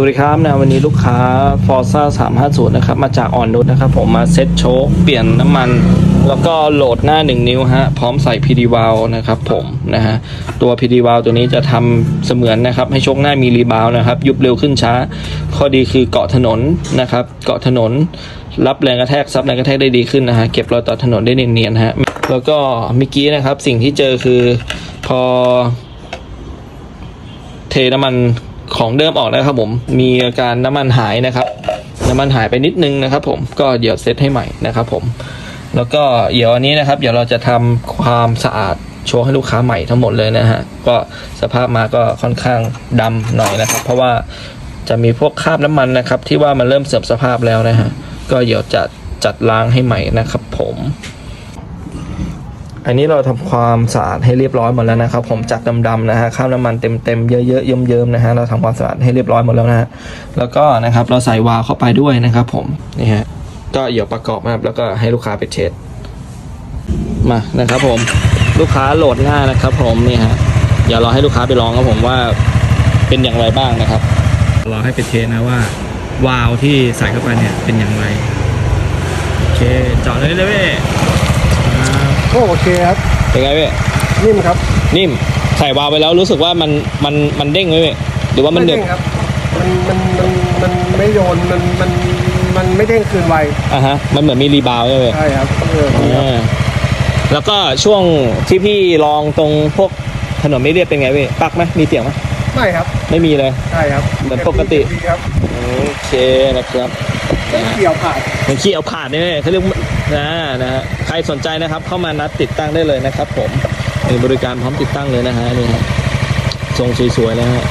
วัสดีครับนะวันนี้ลูกค้า Forza 350 นะครับ มาจากอ่อนนุชนะครับ ผมมาเซ็ตโชคเปลี่ยนน้ำมัน แล้วก็โหลดหน้า 1 นิ้วฮะ พร้อมใส่ PD v a l v นะครับผมนะฮะ ตัว PD v a l v ตัวนี้จะทำเสมือนนะครับ ให้โชคหน้ามีรีบาวนะครับ ยุบเร็วขึ้นช้า ข้อดีคือเกาะถนนนะครับ เกาะถนน รับแรงกระแทกซับแรงกระแทกได้ดีขึ้นนะฮะ เก็บรอยต่อถนนได้เนียนๆฮะ แล้วก็เมื่อกี้นะครับสิ่งที่เจอคือพอเทน้ำมัน ของเดิมออกนะครับผมมีอาการน้ำมันหายนะครับ น้ำมันหายไปนิดนึงนะครับ ผมก็เดี๋ยวเซตให้ใหม่นะครับ ผม แล้วก็เดี๋ยวอันนี้นะครับ เดี๋ยวเราจะทำความสะอาดโชว์ให้ลูกค้าใหม่ทั้งหมดเลยนะฮะก็สภาพมาก็ค่อนข้างดำหน่อยนะครับ เพราะว่าจะมีพวกคราบน้ำมันนะครับ ที่ว่ามันเริ่มเสื่อมสภาพแล้วนะฮะก็เดี๋ยวจะจัดล้างให้ใหม่นะครับ ผม อันนี้เราทำความสะอาดให้เรียบร้อยหมดแล้วนะครับ ผมจากดำๆนะฮะข้าวน้ำมันเต็มๆเยอะๆเยิ้มๆนะฮะเราทำความสะอาดให้เรียบร้อยหมดแล้วนะฮะแล้วก็นะครับเราใส่วาล์วเข้าไปด้วยนะครับ ผมนี่ฮะก็เดี๋ยวประกอบมาแล้วก็ให้ลูกค้าไปเทสมานะครับ ผมลูกค้าโหลดหน้านะครับ ผมนี่ฮะเดี๋ยวเราให้ลูกค้าไปลองครับผมว่าเป็นอย่างไรบ้างนะครับ เราให้ไปเทสนะว่าวาล์วที่ใส่เข้าไปเนี่ยเป็นอย่างไรโอเคจอดเลยเลยเว้ ยอ่าก็โอเคครับ เป็นไงเว้ยนิ่มครับนิ่มใส่วาล์วไปแล้วรู้สึกว่ามันมันมันเด้งไหมเว้ยหรือว่ามันไม่เดือเด้ดงครับมันมันมันมันไม่โยนมันมันมันไม่เด้งคืนไวอะฮะมันเหมือนมีรีบาวด์ใช่ไหมใช่ครับเอออ่าแล้วก็ช่วงที่พี่ลองตรงพวกถนนไม่เรียบเป็นไงเว้ยปักไหมมีเสียงไหมไม่ครับ ไม่มีเลยใช่ครับเหมือนปกติดีครับโอเคนะครับไม่ เกี่ยวขานเหมือนขี้เอาผ่านนี่ยเขาเรียกนะนะฮะใครสนใจนะครับ เข้ามานัดติดตั้งได้เลยนะครับ ผมมีบริการพร้อมติดตั้งเลยนะฮะนี่ฮะทรงสวยๆนะฮะ